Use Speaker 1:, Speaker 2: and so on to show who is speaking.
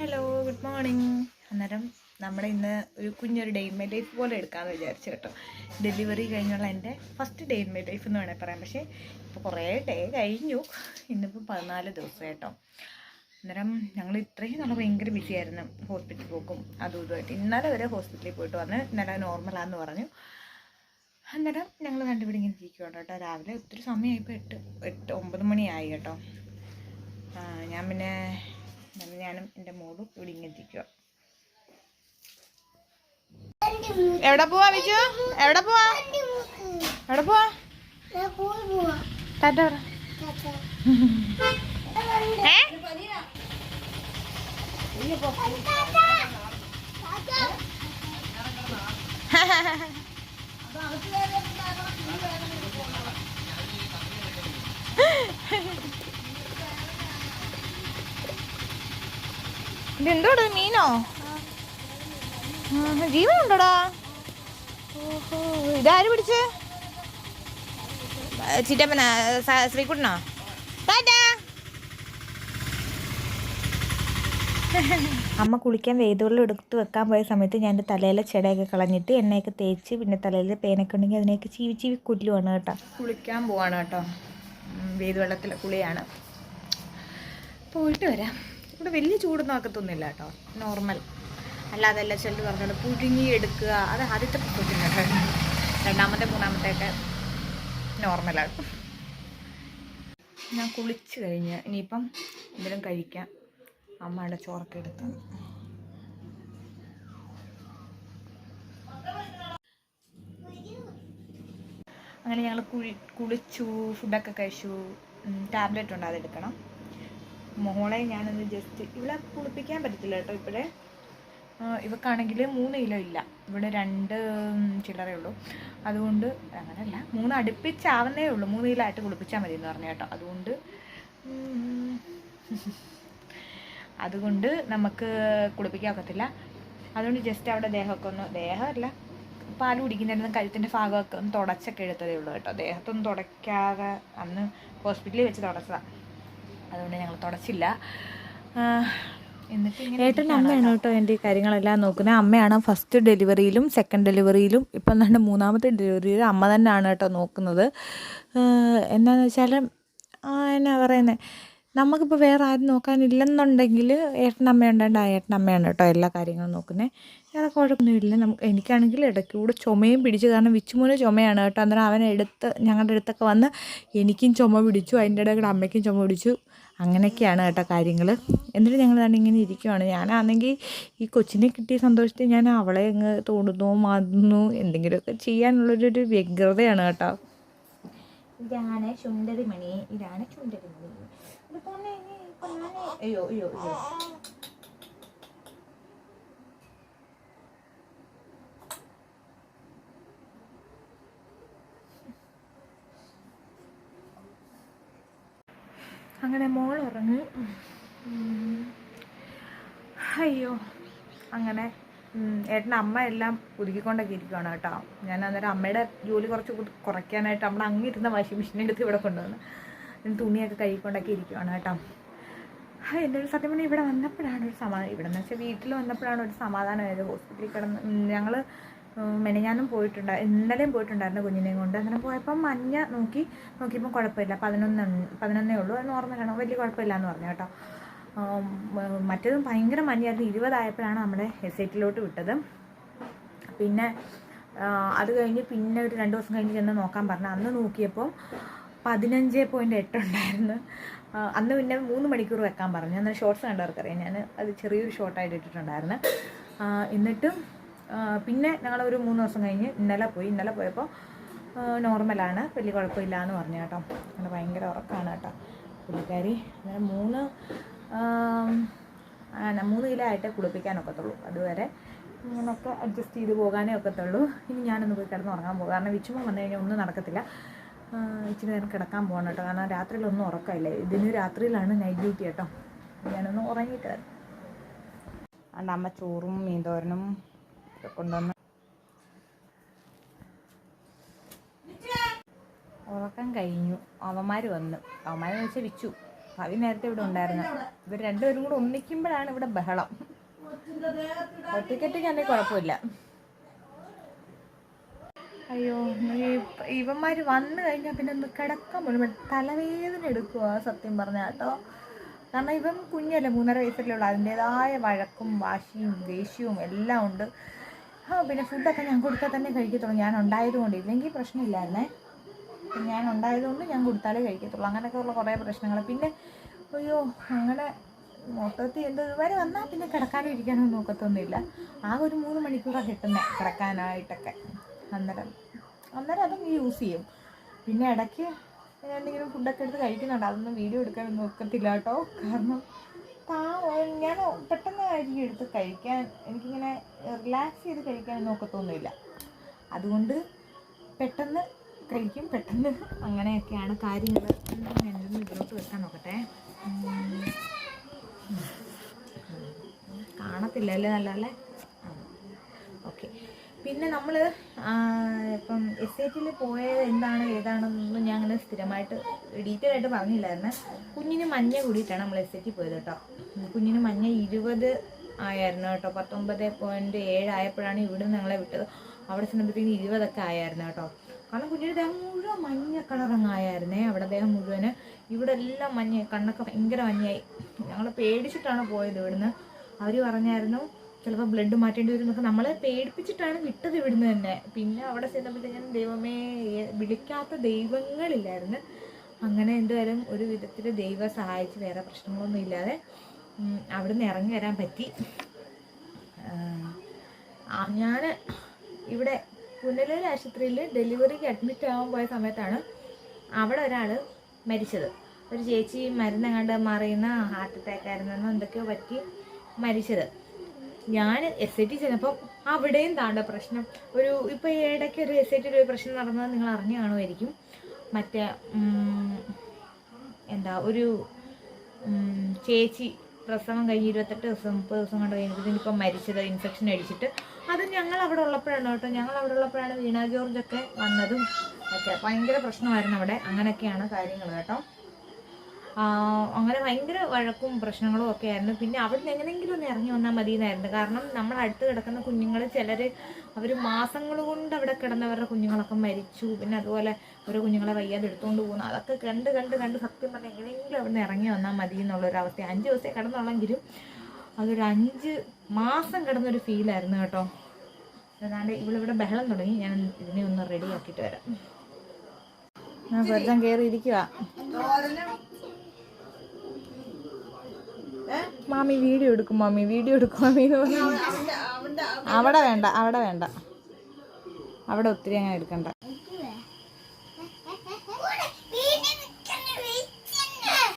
Speaker 1: Hello good morning അന്നേരം നമ്മുടെ ഇന്ന് ഒരു കുഞ്ഞൊരു ഡേ ഇൻ മൈ ലൈഫ് പോലെ എടുക്കാമെന്ന് വിചാരിച്ചു കേട്ടോ. ഡെലിവറി കഴിഞ്ഞുള്ള എന്റെ first day in my life എന്ന് വേണേൽ പറയാം. പക്ഷേ ഇപ്പോൾ കുറേ ഡേ കഴിഞ്ഞു. ഇന്നിപ്പോൾ പതിനാല് ദിവസം കേട്ടോ. അന്നേരം ഞങ്ങൾ ഇത്രയും നാളെ ഭയങ്കര ബിസി ആയിരുന്നു. ഹോസ്പിറ്റലിൽ പോക്കും അതും ഇതുമായിട്ട് ഇന്നലെ വരെ ഹോസ്പിറ്റലിൽ പോയിട്ട് വന്ന് ഇന്നലെ നോർമലാന്ന് പറഞ്ഞു. അന്നേരം ഞങ്ങൾ കണ്ടുപിടി ഇങ്ങനെ ഇരിക്കുകയാണ് കേട്ടോ. രാവിലെ ഒത്തിരി സമയമായിപ്പോൾ എട്ട് എട്ട് ഒമ്പത് മണിയായി കേട്ടോ. ഞാൻ പിന്നെ ഞാൻ ഞാനും എന്റെ മോളും ഇവിടെ ഇങ്ങനെ ഇരിക്കുക എവിടെ പോവാ വിജു എവിടെ പോവാ? എവിടെ പോവാ? ടാറ്റ ha ഏ? ഇതെന്തോടാ മീനോ? ജീവനുണ്ടോടാ? ഓഹോ ഇതാര് പിടിച്ച്? ചിറ്റപ്പന ശ്രീകുട്ടനോ? ടാറ്റാ അമ്മ കുളിക്കാൻ വേദവെള്ളം എടുത്ത് വെക്കാൻ പോയ സമയത്ത് ഞാൻ എന്റെ തലയിലെ ചെടയൊക്കെ കളഞ്ഞിട്ട് എണ്ണയൊക്കെ തേച്ച് പിന്നെ തലയിൽ പേനൊക്കെ ഉണ്ടെങ്കിൽ അതിനെയൊക്കെ ചീവി ചീവി കുല്ലുവാണ് കേട്ടോ. കുളിക്കാൻ പോവാണ് കേട്ടോ. വേദവെള്ളത്തിലെ കുളിയാണ്. പോയിട്ട് വരാം. ഇവിടെ വലിയ ചൂടൊന്നും ആക്കത്തൊന്നുമില്ല കേട്ടോ. നോർമൽ അല്ലാതെ അല്ല ചെല്ലു പറഞ്ഞത് പുഴുങ്ങി എടുക്കുക അത് ആദ്യത്തെ കേട്ടോ. രണ്ടാമത്തെ മൂന്നാമത്തെ ഒക്കെ നോർമലാണ് ഞാൻ കുളിച്ച് കഴിഞ്ഞ് ഇനിയിപ്പം എന്തെങ്കിലും കഴിക്കാം. അമ്മയുടെ ചോറൊക്കെ എടുത്ത്. അങ്ങനെ ഞങ്ങൾ കുളി കുളിച്ചു ഫുഡൊക്കെ കഴിച്ചു. ടാബ്ലറ്റ് ഉണ്ട് അതെടുക്കണം. മോളെ ഞാനൊന്ന് ജസ്റ്റ് ഇവിടെ കുളിപ്പിക്കാൻ പറ്റത്തില്ല കേട്ടോ ഇപ്പോഴേ. ഇവക്കാണെങ്കിൽ മൂന്ന് കിലോ ഇല്ല. ഇവിടെ രണ്ട് ചില്ലറേ ഉള്ളൂ. അതുകൊണ്ട് അങ്ങനെയല്ല മൂന്ന് അടുപ്പിച്ചാവുന്നേ ഉള്ളൂ. മൂന്ന് കിലോ ആയിട്ട് കുളിപ്പിച്ചാൽ മതി എന്ന് പറഞ്ഞു കേട്ടോ. അതുകൊണ്ട് അതുകൊണ്ട് നമുക്ക് കുളിപ്പിക്കാൻ ഒക്കത്തില്ല. അതുകൊണ്ട് ജസ്റ്റ് അവിടെ ദേഹമൊക്കെ ഒന്ന് ദേഹമല്ല പാൽ കുടിക്കുന്നതിന് കഴുത്തിന്റെ ഭാഗമൊക്കെ ഒന്ന് തുടച്ചൊക്കെ എടുത്തതേ ഉള്ളൂ കേട്ടോ. ദേഹത്തൊന്നും തുടയ്ക്കാതെ അന്ന് ഹോസ്പിറ്റലിൽ വെച്ച് തുടച്ചതാണ് അതുകൊണ്ട് ഞങ്ങൾ തുടച്ചില്ല.
Speaker 2: ഏട്ടൻ അമ്മയാണ് കേട്ടോ. എന്റെ ഈ കാര്യങ്ങളെല്ലാം നോക്കുന്നത്. അമ്മയാണ് ഫസ്റ്റ് ഡെലിവറിയിലും സെക്കൻഡ് ഡെലിവറിയിലും ഇപ്പം എന്താണ് മൂന്നാമത്തെ ഡെലിവറിയിലും അമ്മ തന്നെയാണ് കേട്ടോ നോക്കുന്നത്. എന്താണെന്ന് വെച്ചാൽ എന്നാ പറയുന്നത് നമുക്കിപ്പോൾ വേറെ ആരും നോക്കാനില്ലെന്നുണ്ടെങ്കിൽ ഉണ്ടായിട്ട് ആ ഏട്ടനമ്മയാണ് കേട്ടോ എല്ലാ കാര്യങ്ങളും നോക്കുന്നത് വേറെ കുഴപ്പമൊന്നുമില്ല. നമുക്ക് എനിക്കാണെങ്കിൽ ഇടയ്ക്കൂടെ ചുമയും പിടിച്ചു. കാരണം വിച്ചുമൂന്ന് ചുമയാണ് കേട്ടോ. അന്നേരം അവൻ എടുത്ത് ഞങ്ങളുടെ അടുത്തൊക്കെ വന്ന് എനിക്കും ചുമ പിടിച്ചു. അതിന്റെ ഇടയിൽ അമ്മയ്ക്കും ചുമ പിടിച്ചു. അങ്ങനെയൊക്കെയാണ് കേട്ടോ കാര്യങ്ങൾ എന്നിട്ട് ഞങ്ങൾ തന്നെ ഇങ്ങനെ ഇരിക്കുവാണ്. ഞാനാണെങ്കിൽ ഈ കൊച്ചിനെ കിട്ടിയ സന്തോഷത്തിൽ ഞാൻ അവളെ അങ്ങ് തോണ്ടുന്നു മാതുന്നു എന്തെങ്കിലുമൊക്കെ ചെയ്യാനുള്ളൊരു വ്യഗ്രതയാണ് കേട്ടോ.
Speaker 1: ഇതാണ് ചുണ്ടരിമണി. ഇതാണ് ചുണ്ടരിമണി. അങ്ങനെ മോൾ ഉറങ്ങി. അയ്യോ. അങ്ങനെ ഏട്ടന്റെ അമ്മ എല്ലാം ഒരുക്കിക്കൊണ്ടൊക്കെ ഇരിക്കുകയാണ് കേട്ടോ. ഞാൻ അന്നേരം അമ്മയുടെ ജോലി കുറച്ച് കുറയ്ക്കാനായിട്ട് നമ്മൾ അങ്ങിരുന്ന വാഷിംഗ് മെഷീൻ എടുത്ത് ഇവിടെ കൊണ്ടുവന്ന്. തുണിയൊക്കെ കഴുകിക്കൊണ്ടൊക്കെ ഇരിക്കുവാണ് കേട്ടോ. എന്റെ ഒരു സത്യം പറഞ്ഞാൽ ഇവിടെ വന്നപ്പോഴാണ് ഒരു സമാധാനം ഇവിടെ എന്ന് വെച്ചാൽ വീട്ടിൽ വന്നപ്പോഴാണ് ഒരു സമാധാനമായത് ഹോസ്പിറ്റലിൽ കിടന്ന് ഞങ്ങൾ മെനഞ്ഞാനും പോയിട്ടുണ്ട് ഇന്നലെയും പോയിട്ടുണ്ടായിരുന്നു കുഞ്ഞിനെയും കൊണ്ട്. അങ്ങനെ പോയപ്പോൾ മഞ്ഞ നോക്കി നോക്കിയപ്പോൾ കുഴപ്പമില്ല. പതിനൊന്ന് പതിനൊന്നേ ഉള്ളൂ. അത് നോർമലാണ് വലിയ കുഴപ്പമില്ല എന്ന് പറഞ്ഞു കേട്ടോ. മറ്റേതും ഭയങ്കര മഞ്ഞായിരുന്നു ഇരുപതായപ്പോഴാണ് നമ്മുടെ എസ് ഐ വിട്ടത്. പിന്നെ അത് കഴിഞ്ഞ് പിന്നെ ഒരു രണ്ട് ദിവസം കഴിഞ്ഞ് ചെന്ന് നോക്കാൻ പറഞ്ഞു. അന്ന് നോക്കിയപ്പോൾ പതിനഞ്ച് പോയിന്റ് എട്ട് ഉണ്ടായിരുന്നു. അന്ന് പിന്നെ മൂന്ന് മണിക്കൂർ വെക്കാൻ പറഞ്ഞു. അന്നേരം ഷോർട്സ് കണ്ടവർക്കറിയാം. ഞാൻ അത് ചെറിയൊരു ഷോർട്ടായിട്ട് ഇട്ടിട്ടുണ്ടായിരുന്നു. എന്നിട്ടും പിന്നെ ഞങ്ങളൊരു മൂന്ന് ദിവസം കഴിഞ്ഞ് ഇന്നലെ പോയി. ഇന്നലെ പോയപ്പോൾ നോർമലാണ് വലിയ കുഴപ്പമില്ല എന്ന് പറഞ്ഞു കേട്ടോ. അങ്ങനെ ഭയങ്കര ഉറക്കമാണ് കേട്ടോ. പുള്ളിക്കാരി അങ്ങനെ മൂന്ന് മൂന്ന് കിലോ ആയിട്ടേ കുളിപ്പിക്കാനൊക്കത്തുള്ളൂ അതുവരെ ഇങ്ങനെയൊക്കെ അഡ്ജസ്റ്റ് ചെയ്ത് പോകാനേ ഒക്കത്തുള്ളൂ. ഇനി ഞാനൊന്ന് പോയി കിടന്ന് ഉറങ്ങാൻ പോകും. കാരണം വിച്ചുമ വന്നു കഴിഞ്ഞാൽ ഒന്നും നടക്കത്തില്ല. ഇച്ചിരി നേരം കിടക്കാൻ പോകണം കേട്ടോ. കാരണം രാത്രിയിലൊന്നും ഉറക്കമില്ല. ഇതിന് രാത്രിയിലാണ് നൈറ്റ് ഡ്യൂട്ടി കേട്ടോ. ഞാനൊന്ന് ഉറങ്ങിയിട്ട് വരാം. അതുകൊണ്ട് അമ്മ ചോറും മീൻതോരനും തോരനും കൊണ്ടുവന്ന്. ഉറക്കം കഴിഞ്ഞു. അവന്മാർ വന്നു. അവന്മാരെന്ന് വെച്ചാൽ വിച്ചു പവി നേരത്തെ ഇവിടെ ഉണ്ടായിരുന്നു. ഇവർ രണ്ടുപേരും കൂടെ ഒന്നിക്കുമ്പോഴാണ് ഇവിടെ ബഹളം. ഒറ്റയ്ക്കൊറ്റയ്ക്കാണെങ്കിൽ കുഴപ്പമില്ല. അയ്യോ ഇവന്മാർ വന്നു കഴിഞ്ഞാൽ പിന്നെ ഒന്ന് കിടക്കാൻ പോലും തലവേദന എടുക്കുക സത്യം പറഞ്ഞാൽ കേട്ടോ. കാരണം ഇവൻ കുഞ്ഞല്ലേ മൂന്നര വയസ്സല്ലേ ഉള്ളൂ. അതിന്റെതായ വഴക്കും വാശിയും ദേഷ്യവും എല്ലാം ഉണ്ട്. ആ പിന്നെ ഫുഡൊക്കെ ഞാൻ കൊടുത്താൽ തന്നെ കഴിക്കത്തുള്ളൂ. ഞാൻ ഉണ്ടായതുകൊണ്ട് ഇല്ലെങ്കിൽ പ്രശ്നമില്ലായിരുന്നേ ഞാൻ ഉണ്ടായതുകൊണ്ട് ഞാൻ കൊടുത്താലേ കഴിക്കത്തുള്ളൂ. അങ്ങനെയൊക്കെ ഉള്ള കുറേ പ്രശ്നങ്ങൾ. പിന്നെ അയ്യോ അങ്ങനെ മൊത്തത്തിൽ എന്ത് ഇതുവരെ വന്നാൽ പിന്നെ കിടക്കാനും ഇരിക്കാനും നോക്കത്തൊന്നുമില്ല ആകെ ഒരു മൂന്ന് മണിക്കൂറാണ് കിട്ടുന്നത് കിടക്കാനായിട്ടൊക്കെ. അന്നേരം. അന്നേരം അതും യൂസ് ചെയ്യും. പിന്നെ ഇടയ്ക്ക് എന്തെങ്കിലും ഫുഡൊക്കെ എടുത്ത് കഴിക്കുന്നുണ്ട്. അതൊന്നും വീഡിയോ എടുക്കാൻ നോക്കത്തില്ല കേട്ടോ. കാരണം താ ഞാൻ പെട്ടെന്ന് ആയിരിക്കും എടുത്ത് കഴിക്കാൻ എനിക്കിങ്ങനെ റിലാക്സ് ചെയ്ത് കഴിക്കാൻ നോക്കത്തൊന്നുമില്ല അതുകൊണ്ട് പെട്ടെന്ന് കഴിക്കും. പെട്ടെന്ന് അങ്ങനെയൊക്കെയാണ് കാര്യങ്ങൾ എന്തെങ്കിലും ഇതിലോട്ട് വെക്കാൻ നോക്കട്ടെ. കാണത്തില്ല അല്ലേ നല്ല അല്ലേ പിന്നെ നമ്മൾ ഇപ്പം എസ് ഐ ടിയിൽ പോയത് എന്താണ് ഏതാണെന്നൊന്നും ഞാൻ അങ്ങനെ സ്ഥിരമായിട്ട് ഡീറ്റെയിൽ ആയിട്ട് പറഞ്ഞില്ലായിരുന്നു. കുഞ്ഞിന് മഞ്ഞ കൂടിയിട്ടാണ് നമ്മൾ എസ് ഐ ടി പോയത് കേട്ടോ. കുഞ്ഞിന് മഞ്ഞ ഇരുപത് ആയിരുന്നു കേട്ടോ. പത്തൊമ്പത് പോയിന്റ് ഏഴ് ആയപ്പോഴാണ് ഇവിടെ ഞങ്ങളെ വിട്ടത്. അവിടെ ചെന്നപ്പോഴത്തേക്കും ഇരുപതൊക്കെ ആയായിരുന്നു കേട്ടോ. കാരണം കുഞ്ഞിന്റെ ദേഹം മുഴുവൻ മഞ്ഞ കളറങ്ങായായിരുന്നേ അവിടെ ദേഹം മുഴുവൻ. ഇവിടെ എല്ലാം മഞ്ഞ കണ്ണൊക്കെ ഭയങ്കര മഞ്ഞയായി. ഞങ്ങൾ പേടിച്ചിട്ടാണ് പോയത് ഇവിടുന്ന്. അവർ പറഞ്ഞായിരുന്നു ചിലപ്പോൾ ബ്ലഡ് മാറ്റേണ്ടി വരും എന്നൊക്കെ നമ്മളെ പേടിപ്പിച്ചിട്ടാണ് വിട്ടത് ഇവിടുന്ന് തന്നെ. പിന്നെ അവിടെ ചെന്നപ്പോഴത്തേക്കും ദൈവമേ വിളിക്കാത്ത ദൈവങ്ങളില്ലായിരുന്നു. അങ്ങനെ എന്തായാലും ഒരു വിധത്തിൽ ദൈവം സഹായിച്ച് വേറെ പ്രശ്നങ്ങളൊന്നും ഇല്ലാതെ അവിടുന്ന് ഇറങ്ങി വരാൻ പറ്റി. ഞാൻ ഇവിടെ പുനലൂർ ആശുപത്രിയിൽ ഡെലിവറിക്ക് അഡ്മിറ്റ് ആവാൻ പോയ സമയത്താണ് അവിടെ ഒരാൾ മരിച്ചത്. ഒരു ചേച്ചി മരുന്നെങ്ങാണ്ട് മാറിയുന്ന ഹാർട്ട് അറ്റാക്ക് ആയിരുന്നെന്നോ എന്തൊക്കെയോ പറ്റി മരിച്ചത്. ഞാൻ എസ് ഐ ടി ചെന്നപ്പോൾ അവിടെയും താണ്ട പ്രശ്നം. ഒരു ഇപ്പോൾ ഈ ഇടയ്ക്ക് ഒരു എസ് ഐ ടിയിൽ ഒരു പ്രശ്നം നടന്നത് നിങ്ങൾ അറിഞ്ഞു കാണുമായിരിക്കും. മറ്റേ എന്താ ഒരു ചേച്ചി പ്രസവം കഴിഞ്ഞ് ഇരുപത്തെട്ട് ദിവസം മുപ്പത് ദിവസം കൊണ്ട് കഴിഞ്ഞിട്ട് ഇപ്പം മരിച്ചത് ഇൻഫെക്ഷൻ അടിച്ചിട്ട്. അത് ഞങ്ങൾ അവിടെ ഉള്ളപ്പോഴാണ് കേട്ടോ. ഞങ്ങൾ അവിടെ ഉള്ളപ്പോഴാണ് വീണ ജോർജ് ഒക്കെ വന്നതും ഒക്കെ ഭയങ്കര പ്രശ്നമായിരുന്നു അവിടെ. അങ്ങനെയൊക്കെയാണ് കാര്യങ്ങൾ കേട്ടോ. അങ്ങനെ ഭയങ്കര വഴക്കും പ്രശ്നങ്ങളും ഒക്കെ ആയിരുന്നു. പിന്നെ അവിടെ നിന്ന് എങ്ങനെയെങ്കിലും ഒന്ന് ഇറങ്ങി വന്നാൽ മതി എന്നായിരുന്നു കാരണം നമ്മൾ അടുത്ത് കിടക്കുന്ന കുഞ്ഞുങ്ങൾ ചിലർ അവർ മാസങ്ങൾ കൊണ്ട് അവിടെ കിടന്നവരുടെ കുഞ്ഞുങ്ങളൊക്കെ മരിച്ചു. പിന്നെ അതുപോലെ ഓരോ കുഞ്ഞുങ്ങളെ വയ്യാതെ എടുത്തുകൊണ്ട് പോകുന്നു. അതൊക്കെ കണ്ട് കണ്ട് കണ്ട് സത്യം പറഞ്ഞാൽ എങ്ങനെയെങ്കിലും അവിടെ നിന്ന് ഇറങ്ങി വന്നാൽ മതി എന്നുള്ളൊരവസ്ഥ അഞ്ച് ദിവസത്തെ കിടന്നുള്ളെങ്കിലും അതൊരു അഞ്ച് മാസം കിടന്നൊരു ഫീലായിരുന്നു കേട്ടോ. അതാണ്ട് ഇവളിവിടെ ബഹളം തുടങ്ങി. ഞാൻ ഇതിനെ ഒന്ന് റെഡി ആക്കിയിട്ട് വരാം. ഞാൻ വെറുതെ കയറി ഇരിക്കുക മാമി വീഡിയോ എടുക്കും മാമി വീഡിയോ എടുക്കും മാമി എന്ന് പറഞ്ഞു. അവിടെ വേണ്ട അവിടെ വേണ്ട. അവിടെ ഒത്തിരി അങ്ങനെ എടുക്കണ്ട.